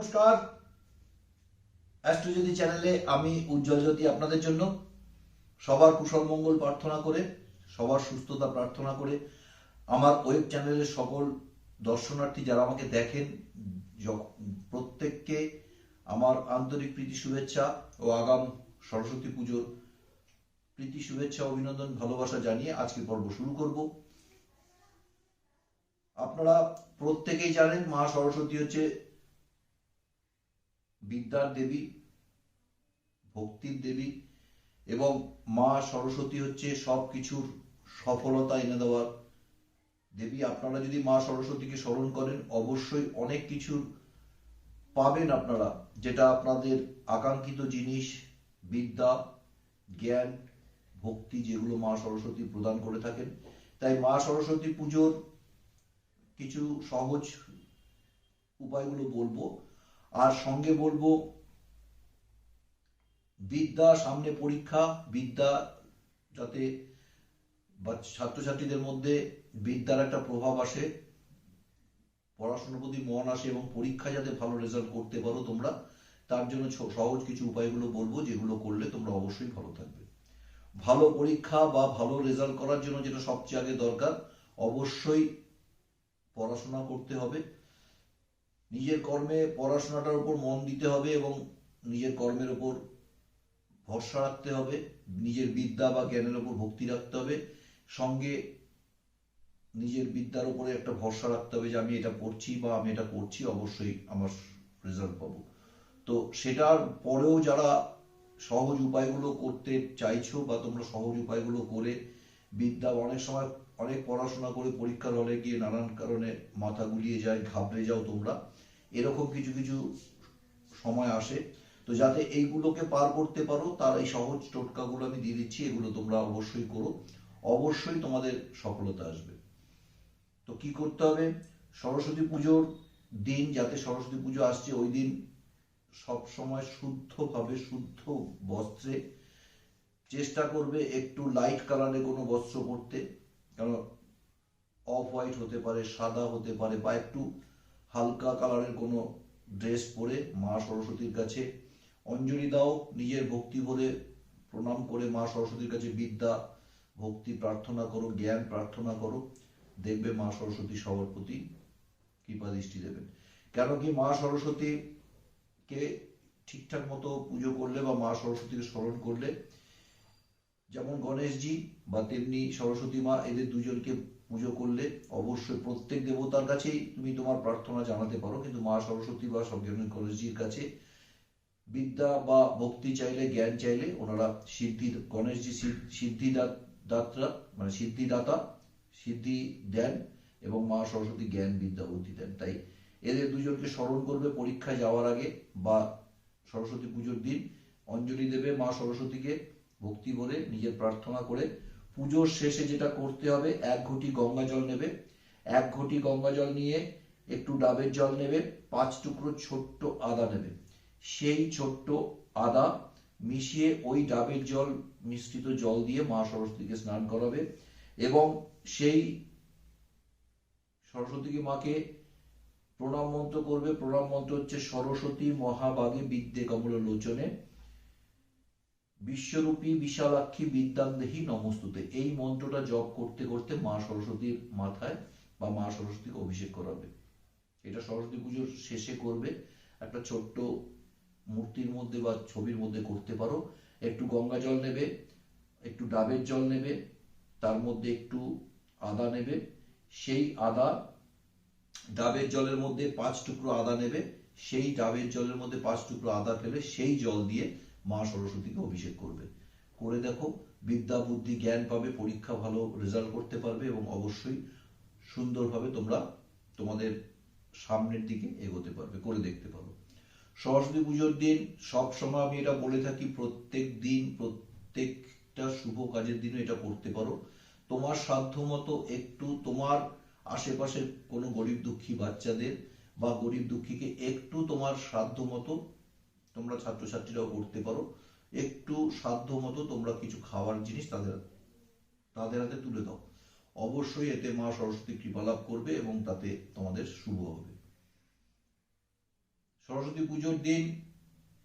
নমস্কার। অ্যাস্ট্রোজ্যোতি চ্যানেলে আমি উজ্জ্বল জ্যোতি আপনাদের জন্য সবার কুশল মঙ্গল প্রার্থনা করে, সবার সুস্থতা প্রার্থনা করে, আমার ওয়েব চ্যানেলের সকল দর্শনার্থী যারা আমাকে দেখেন প্রত্যেককে আমার আন্তরিক প্রীতি শুভেচ্ছা ও আগাম সরস্বতী পুজোর প্রীতি শুভেচ্ছা, অভিনন্দন, ভালোবাসা জানিয়ে আজকে পর্ব শুরু করব। আপনারা প্রত্যেকেই জানেন মা সরস্বতী হচ্ছে বিদ্যার দেবী, ভক্তির দেবী এবং মা সরস্বতী হচ্ছে সব কিছুর সফলতা এনে দেওয়ার দেবী। আপনারা যদি মা সরস্বতীকে স্মরণ করেন, অবশ্যই অনেক কিছুর পাবেন আপনারা, যেটা আপনাদের আকাঙ্ক্ষিত জিনিস, বিদ্যা, জ্ঞান, ভক্তি, যেগুলো মা সরস্বতী প্রদান করে থাকেন। তাই মা সরস্বতী পুজোর কিছু সহজ উপায়গুলো বলব। আর সঙ্গে বলব, বিদ্যা সামনে পরীক্ষা, বিদ্যা যাতে ছাত্রছাত্রীদের মধ্যে বিদ্যার একটা প্রভাব আসে, পড়াশোনার প্রতি মন আসে এবং পরীক্ষা যাতে ভালো রেজাল্ট করতে পারো তোমরা, তার জন্য সহজ কিছু উপায়গুলো বলব যেগুলো করলে তোমরা অবশ্যই ভালো থাকবে। ভালো পরীক্ষা বা ভালো রেজাল্ট করার জন্য যেটা সবচেয়ে আগে দরকার, অবশ্যই পড়াশোনা করতে হবে। নিজের কর্মে পড়াশোনাটার উপর মন দিতে হবে এবং নিজের কর্মের উপর ভরসা রাখতে হবে, নিজের বিদ্যা বা জ্ঞানের উপর ভক্তি রাখতে হবে, সঙ্গে নিজের বিদ্যার উপরে একটা ভরসা রাখতে হবে যে আমি এটা পড়ছি বা আমি এটা করছি, অবশ্যই আমার রেজাল্ট পাবো। তো সেটার পরেও যারা সহজ উপায়গুলো করতে চাইছো বা তোমরা সহজ উপায়গুলো করে বিদ্যা অনেক সময় অনেক পড়াশোনা করে পরীক্ষার হলে গিয়ে নানান কারণে মাথা গুলিয়ে যায়, ঘাবড়ে যাও তোমরা। এরকম কিছু কিছু সময় আসে। তো যাতে এইগুলোকে পার করতে পারো, তার এই সহজ টোটকাগুলো আমি দিয়ে দিচ্ছি, এগুলো তোমরা অবশ্যই করো। অবশ্যই তোমাদের সফলতা আসবে। তো কি করতে হবে? সরস্বতী পুজোর দিন, যাতে সরস্বতী পুজো আসছে, ওই দিন সব সময় শুদ্ধভাবে, শুদ্ধ বস্ত্রে চেষ্টা করবে একটু লাইট কালারে কোনো বস্ত্র পরতে। কারণ অফ হোয়াইট হতে পারে, সাদা হতে পারে বা একটু হালকা কালারের কোনো ড্রেস পরে মা সরস্বতীর কাছে। অঞ্জলি দাও নিজের ভক্তি বলে প্রণাম করে মা সরস্বতীর কাছে বিদ্যা, ভক্তি প্রার্থনা করো, জ্ঞান প্রার্থনা করো। দেখবে মা সরস্বতী সবার প্রতি কৃপা দৃষ্টি দেবেন। কেন কি মা সরস্বতী কে ঠিকঠাক মতো পুজো করলে বা মা সরস্বতীকে স্মরণ করলে যেমন গণেশজি বা তেমনি সরস্বতী মা, এদের দুজনকে পুজো করলে অবশ্যই প্রত্যেক দেবতার কাছেই তুমি তোমার প্রার্থনা জানাতে পারো। কিন্তু মা সরস্বতী বা সব গণেশজির কাছে বিদ্যা বা ভক্তি চাইলে, জ্ঞান চাইলে ওনারা সিদ্ধি, গণেশজি সিদ্ধ- দাত্রা মানে সিদ্ধিদাতা সিদ্ধি দেন এবং মা সরস্বতী জ্ঞান বিদ্যা বুদ্ধি দেন। তাই এদের দুজনকে স্মরণ করবে পরীক্ষায় যাওয়ার আগে বা সরস্বতী পুজোর দিন। অঞ্জলি দেবে মা সরস্বতীকে। ভক্তি বলে, নিজের প্রার্থনা করে। পুজোর শেষে যেটা করতে হবে, এক ঘটি গঙ্গা জল নেবে। এক ঘটি গঙ্গা জল নিয়ে একটু ডাবের জল নেবে, পাঁচ টুকরো ছোট্ট আদা নেবে। সেই ছোট্ট আদা মিশিয়ে ওই ডাবের জল, মিশ্রিত জল দিয়ে মা সরস্বতীকে স্নান করাবে এবং সেই সরস্বতীকে মাকে প্রণাম মন্ত্র করবে। প্রণাম মন্ত্র হচ্ছে, সরস্বতী মহাবাগে বিদ্যে কমল লোচনে বিশ্বরূপী বিশালাক্ষী বিদ্যান্দেহী নমস্তুতে। এই মন্ত্রটা জপ করতে করতে মা সরস্বতীর মাথায় বা মা সরস্বতীকে অভিষেক করাবে। এটা সরস্বতী পুজোর শেষে করবে। একটা ছোট্ট মূর্তির মধ্যে বা ছবির মধ্যে করতে পারো। একটু গঙ্গা জল নেবে, একটু ডাবের জল নেবে, তার মধ্যে একটু আদা নেবে। সেই আদা ডাবের জলের মধ্যে পাঁচ টুকরো আদা নেবে। সেই ডাবের জলের মধ্যে পাঁচ টুকরো আদা ফেলে সেই জল দিয়ে মা সরস্বতীকে অভিষেক করবে। করে দেখো, বিদ্যা, বুদ্ধি, জ্ঞান পাবে, পরীক্ষা ভালো রেজাল্ট করতে পারবে এবং অবশ্যই সুন্দরভাবে তোমরা তোমাদের সামনের দিকে এগোতে পারবে, করে দেখতে পারো। সরস্বতী পুজোর দিন সব সময় আমি এটা বলে থাকি, প্রত্যেক দিন, প্রত্যেকটা শুভ কাজের দিনে এটা করতে পারো। তোমার সাধ্য মতো একটু তোমার আশেপাশের কোনো গরিব দুঃখী বাচ্চাদের বা গরিব দুঃখীকে একটু তোমার সাধ্য মতো তোমরা ছাত্রছাত্রীরাও করতে পারো। একটু সাধ্য মতো তোমরা কিছু খাওয়ার জিনিস তাদের তাদের হাতে তুলে দাও। অবশ্যই এতে মা সরস্বতী কৃপা লাভ করবে এবং তাতে তোমাদের শুভ হবে। সরস্বতী পুজোর দিন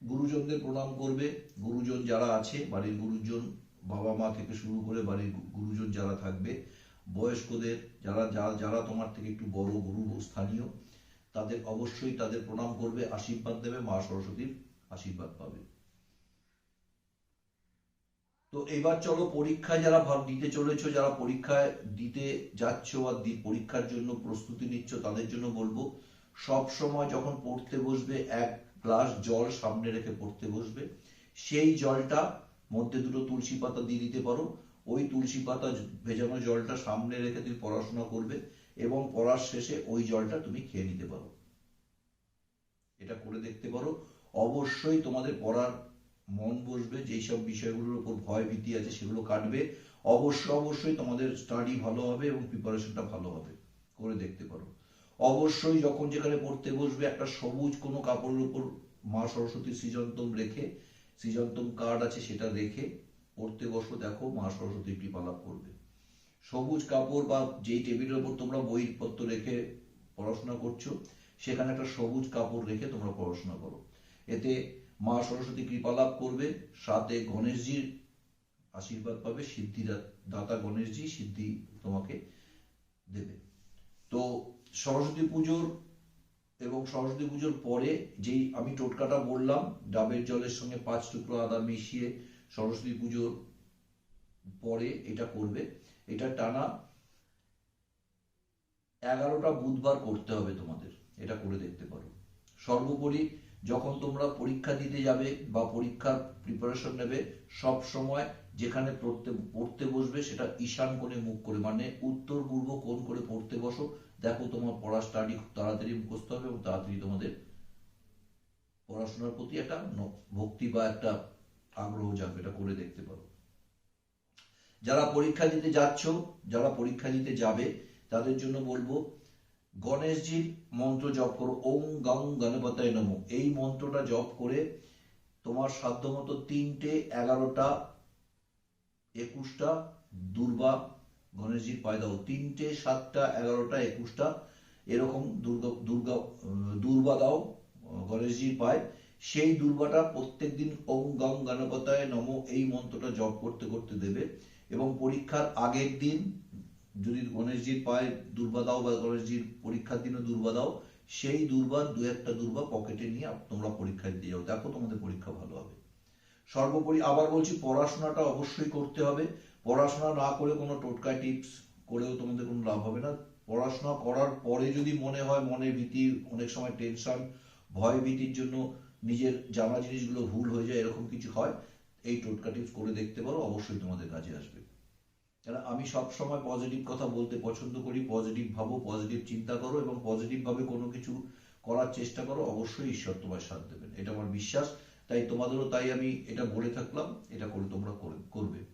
গুরুজনদের প্রণাম করবে। গুরুজন যারা আছে, বাড়ির গুরুজন, বাবা মা থেকে শুরু করে বাড়ির গুরুজন যারা থাকবে, বয়স্কদের যারা যারা যারা তোমার থেকে একটু বড়, গুরু, স্থানীয়, তাদের অবশ্যই তাদের প্রণাম করবে, আশীর্বাদ দেবে মা সরস্বতীর আশীর্বাদ পাবে। তো এবার চলো পরীক্ষায় যারা ভাব দিতে চলেছো, যারা পরীক্ষায় দিতে যাচ্ছ বা পরীক্ষার জন্য প্রস্তুতি নিচ্ছ, তাদের জন্য বলব, সব সময় যখন পড়তে বসবে, এক গ্লাস জল সামনে রেখে পড়তে বসবে। সেই জলটা মধ্যে দুটো তুলসী পাতা দিয়ে দিতে পারো। ওই তুলসী পাতা ভেজানো জলটা সামনে রেখে তুমি পড়াশোনা করবে এবং পড়ার শেষে ওই জলটা তুমি খেয়ে নিতে পারো। এটা করে দেখতে পারো। অবশ্যই তোমাদের পড়ার মন বসবে, যেই সব বিষয়গুলোর উপর ভয় ভীতি আছে সেগুলো কাটবে। অবশ্য, অবশ্যই তোমাদের স্টাডি ভালো হবে এবং প্রিপারেশনটা ভালো হবে, করে দেখতে পারো। অবশ্যই যখন যেখানে পড়তে বসবে, একটা সবুজ কোনো কাপড়ের উপর মা সরস্বতীর সৃজন্তম রেখে, সৃজন্তম কার্ড আছে সেটা রেখে পড়তে বসো, দেখো মা সরস্বতী কৃপা লাভ করবে। সবুজ কাপড় বা যেই টেবিলের উপর তোমরা বইপত্র রেখে পড়াশোনা করছ, সেখানে একটা সবুজ কাপড় রেখে তোমরা পড়াশোনা করো। এতে মা সরস্বতী কৃপা লাভ করবে। সাথে গণেশজির আশীর্বাদ পাবে। সিদ্ধি দাতা গণেশজি সিদ্ধি তোমাকে দেবে। তো সরস্বতী পুজোর এবং সরস্বতী পুজোর পরে যেই আমি টোটকাটা বললাম, ডাবের জলের সঙ্গে পাঁচ টুকরো আদা মিশিয়ে সরস্বতী পুজোর পরে এটা করবে। এটা টানা এগারোটা বুধবার করতে হবে তোমাদের। এটা করে দেখতে পারো। সর্বোপরি যখন তোমরা পরীক্ষা দিতে যাবে বা পরীক্ষার প্রিপারেশন নেবে, সব সময় যেখানে পড়তে পড়তে বসবে সেটা ঈশান কোণে মুখ করে মানে উত্তর পূর্ব কোণ করে পড়তে বসো। দেখো তোমার পড়া স্টাডি তাড়াতাড়ি মুখস্থ হবে এবং তাড়াতাড়ি তোমাদের পড়াশোনার প্রতি একটা ভক্তি বা একটা আগ্রহ যাবে এটা করে দেখতে পারো। যারা পরীক্ষা দিতে যাচ্ছ, যারা পরীক্ষা দিতে যাবে, তাদের জন্য বলব গণেশজির মন্ত্র জপ করো। ওম গং গণপতায় নমঃ। এই মন্ত্রটা জপ করে তোমার সাধ্যমতো তিনটে, এগারোটা, একুশটা দুর্বা গণেশজির পায়ে দাও। তিনটে, সাতটা, এগারোটা, একুশটা এরকম দুর্গা দুর্গা, দুর্বা দাও গণেশজির পায়। সেই দুর্বাটা প্রত্যেকদিন ওম গং গণপতায় নম। এই মন্ত্রটা জপ করতে করতে দেবে। এবং পরীক্ষার আগের দিন যদি গণেশজির পায়ে দুর্বা দাও বা গণেশজির পরীক্ষার দিনে দুর্বা দাও, সেই দুর্বার দু একটা দুর্বা পকেটে নিয়ে তোমরা পরীক্ষা দিতে যাও। দেখো তোমাদের পরীক্ষা ভালো হবে। সর্বোপরি আবার বলছি, পড়াশোনাটা অবশ্যই করতে হবে। পড়াশোনা না করে কোনো টোটকা টিপস করেও তোমাদের কোনো লাভ হবে না। পড়াশোনা করার পরে যদি মনে হয় মনে ভীতি, অনেক সময় টেনশন ভয় ভীতির জন্য নিজের জানা জিনিসগুলো ভুল হয়ে যায়, এরকম কিছু হয়, এই টোটকা টিপস করে দেখতে পারো, অবশ্যই তোমাদের কাজে আসবে। কারণ আমি সব সময় পজিটিভ কথা বলতে পছন্দ করি পজিটিভ ভাবো পজিটিভ চিন্তা করো এবং পজিটিভ ভাবে কোনো কিছু করার চেষ্টা করো, অবশ্যই ঈশ্বর তোমার সাথ দেবেন। এটা আমার বিশ্বাস। তাই তোমাদেরও তাই আমি এটা বলে থাকলাম। এটা করে তোমরা করে- করবে।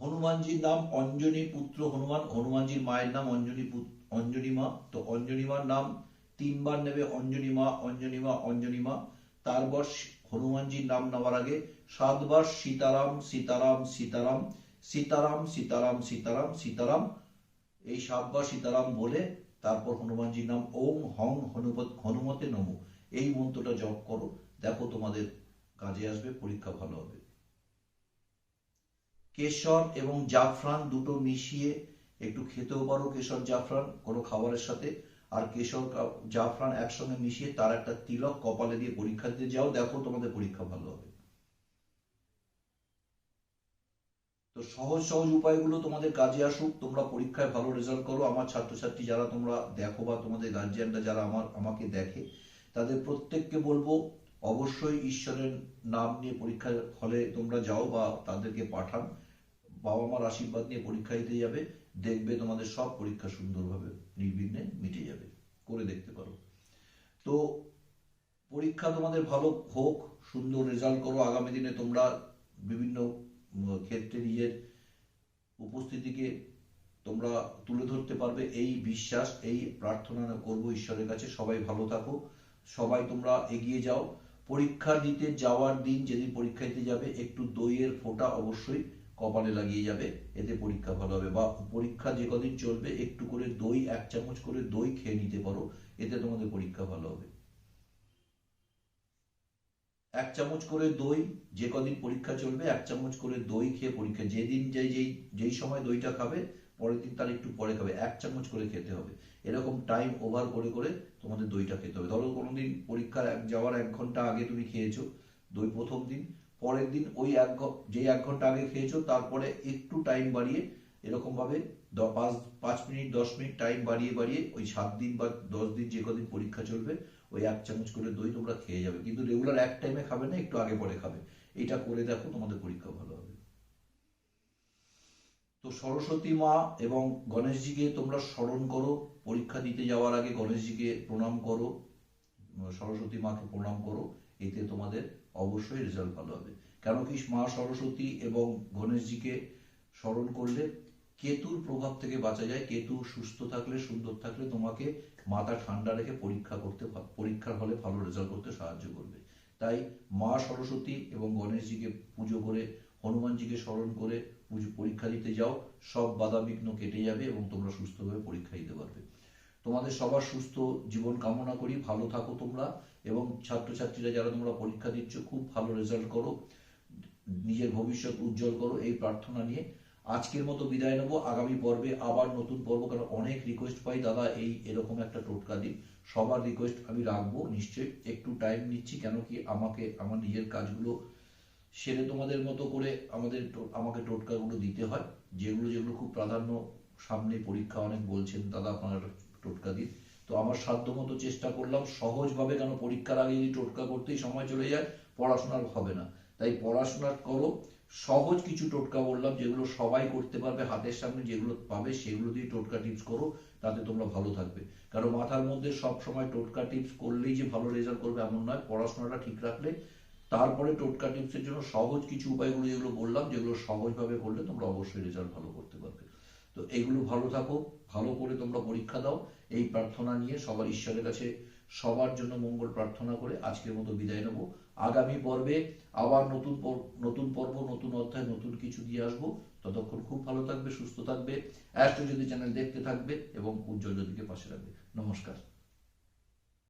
হনুমানজির নাম অঞ্জনী পুত্র হনুমান। হনুমানজির মায়ের নাম অঞ্জনী অঞ্জনী মা। তো অঞ্জনী মার নাম তিনবার নেবে অঞ্জনী মা অঞ্জনী মা অঞ্জনী মা। তারপর হনুমানজির নাম নেওয়ার আগে সাতবার সীতারাম সীতারাম সীতারাম সীতারাম সীতারাম সীতারাম সীতারাম, এই সাতবার সীতারাম বলে তারপর হনুমানজির নাম ওম হং হনুপত হনুমতে নমো। এই মন্ত্রটা জপ করো, দেখো তোমাদের কাজে আসবে, পরীক্ষা ভালো হবে। কেশর এবং জাফরান দুটো মিশিয়ে একটু খেতেও পারো কেশর জাফরান কোনো খাবারের সাথে। আর কেশর জাফরান একসঙ্গে মিশিয়ে তার একটা তিলক কপালে দিয়ে পরীক্ষা দিতে যাও, দেখো তোমাদের পরীক্ষা ভালো হবে। তো সহজ সহজ উপায়গুলো তোমাদের কাজে আসুক, তোমরা পরীক্ষায় ভালো রেজাল্ট করো। আমার ছাত্রছাত্রী যারা তোমরা দেখো বা তোমাদের গার্জিয়ানরা যারা আমার, আমাকে দেখে, তাদের প্রত্যেককে বলব, অবশ্যই ঈশ্বরের নাম নিয়ে পরীক্ষার হলে তোমরা যাও বা তাদেরকে পাঠান। বাবা মার আশীর্বাদ নিয়ে পরীক্ষা দিতে যাবে, দেখবে তোমাদের সব পরীক্ষা সুন্দরভাবে নির্বিঘ্নে মিটে যাবে। করে দেখতে পারো। তো পরীক্ষা তোমাদের ভালো হোক, সুন্দর রেজাল্ট করো। আগামী দিনে তোমরা বিভিন্ন ক্ষেত্রে নিজের উপস্থিতিকে তোমরা তুলে ধরতে পারবে। এই বিশ্বাস, এই প্রার্থনা করব ঈশ্বরের কাছে। সবাই ভালো থাকো। সবাই তোমরা এগিয়ে যাও। পরীক্ষা দিতে যাওয়ার দিন যেদিন পরীক্ষা দিতে যাবে, একটু দইয়ের ফোঁটা অবশ্যই কপালে লাগিয়ে যাবে, এতে পরীক্ষা ভালো হবে। বা পরীক্ষা যে কদিন চলবে, একটু করে দই, এক চামচ করে দই খেয়ে নিতে পারো, এতে তোমাদের পরীক্ষা ভালো হবে। এক চামচ করে দই যে কদিন পরীক্ষা চলবে, এক চামচ করে দই খেয়ে পরীক্ষা, যেদিন যেই যেই যেই সময় দইটা খাবে, পরের দিন তার একটু পরে খাবে, এক চামচ করে খেতে হবে। এরকম টাইম ওভার করে করে তোমাদের দইটা খেতে হবে। ধরো কোনোদিন পরীক্ষার এক, যাওয়ার এক ঘণ্টা আগে তুমি খেয়েছো দই প্রথম দিন পরের দিন ওই এক যেই এক ঘণ্টা আগে খেয়েছো, তারপরে একটু টাইম বাড়িয়ে এরকম ভাবে দ- পাঁচ পাঁচ মিনিট, দশ মিনিট টাইম বাড়িয়ে বাড়িয়ে ওই সাত দিন বা দশ দিন যে কদিন পরীক্ষা চলবে, ওই এক চামচ করে দই তোমরা খেয়ে যাবে। কিন্তু রেগুলার এক টাইমে খাবে না, একটু আগে পরে খাবে। এটা করে দেখো, তোমাদের পরীক্ষা ভালো হবে। তো সরস্বতী মা এবং গণেশজিকে তোমরা স্মরণ করো। পরীক্ষা দিতে যাওয়ার আগে গণেশজিকে প্রণাম করো। সরস্বতী মাকে প্রণাম করো। এতে তোমাদের অবশ্যই রেজাল্ট ভালো হবে। কেন কি মা সরস্বতী এবং গণেশজিকে স্মরণ করলে কেতুর প্রভাব থেকে বাঁচা যায়। কেতু সুস্থ থাকলে, সুন্দর থাকলে তোমাকে মাথা ঠান্ডা রেখে পরীক্ষা করতে পরীক্ষার হলে ভালো রেজাল্ট করতে সাহায্য করবে। তাই মা সরস্বতী এবং গণেশজিকে পুজো করে, হনুমানজিকে স্মরণ করে পরীক্ষা দিতে যাও। সব বাধা বিঘ্ন কেটে যাবে এবং তোমরা সুস্থভাবে পরীক্ষা দিতে পারবে। তোমাদের সবার সুস্থ জীবন কামনা করি, ভালো থাকো তোমরা, এবং ছাত্রছাত্রীরা যারা তোমরা পরীক্ষা দিচ্ছ, খুব ভালো রেজাল্ট করো, নিজের ভবিষ্যৎ উজ্জ্বল করো, এই প্রার্থনা নিয়ে। আজকের মতো বিদায় নেব, আগামী পর্বে আবার নতুন পর্ব কারণ অনেক রিকোয়েস্ট পাই। দাদা, এই এরকম একটা টোটকা দিন। সবার রিকোয়েস্ট আমি রাখব, নিশ্চয়ই। একটু টাইম নিচ্ছি, কেন কি আমাকে, আমার নিজের কাজগুলো সেরে তোমাদের মতো করে আমাদের আমাকে টোটকাগুলো দিতে হয়। যেগুলো যেগুলো খুব প্রাধান্য সামনে পরীক্ষা অনেক বলছেন। দাদা, আপনারা টোটকা দিন তো আমার সাধ্য মতো চেষ্টা করলাম, সহজভাবে কেন পরীক্ষার আগে যদি টোটকা করতেই সময় চলে যায়, পড়াশোনার হবে না। তাই পড়াশোনা করো, সহজ কিছু টোটকা বললাম, যেগুলো সবাই করতে পারবে, হাতের সামনে যেগুলো পাবে, সেগুলো দিয়ে টোটকা টিপস করো, তাতে তোমরা ভালো থাকবে। কারণ মাথার মধ্যে সব সময় টোটকা টিপস করলেই যে ভালো রেজাল্ট করবে এমন নয়, পড়াশোনাটা ঠিক রাখলে, তারপরে টোটকা টিপসের জন্য সহজ কিছু উপায়গুলো যেগুলো বললাম, যেগুলো সহজভাবে করলে তোমরা অবশ্যই রেজাল্ট ভালো করতে পারবে। তো এইগুলো ভালো থাকো, ভালো করে তোমরা পরীক্ষা দাও, এই প্রার্থনা নিয়ে সবার ঈশ্বরের কাছে সবার জন্য মঙ্গল প্রার্থনা করে আজকের মতো বিদায় নেব। আগামী পর্বে আবার নতুন নতুন পর্ব, নতুন অধ্যায়, নতুন কিছু দিয়ে আসব। ততক্ষণ খুব ভালো থাকবে, সুস্থ থাকবে অ্যাস্ট্রো যদি চ্যানেল দেখতে থাকবে এবং উজ্জ্বল জ্যোতিকে পাশে রাখবে। নমস্কার।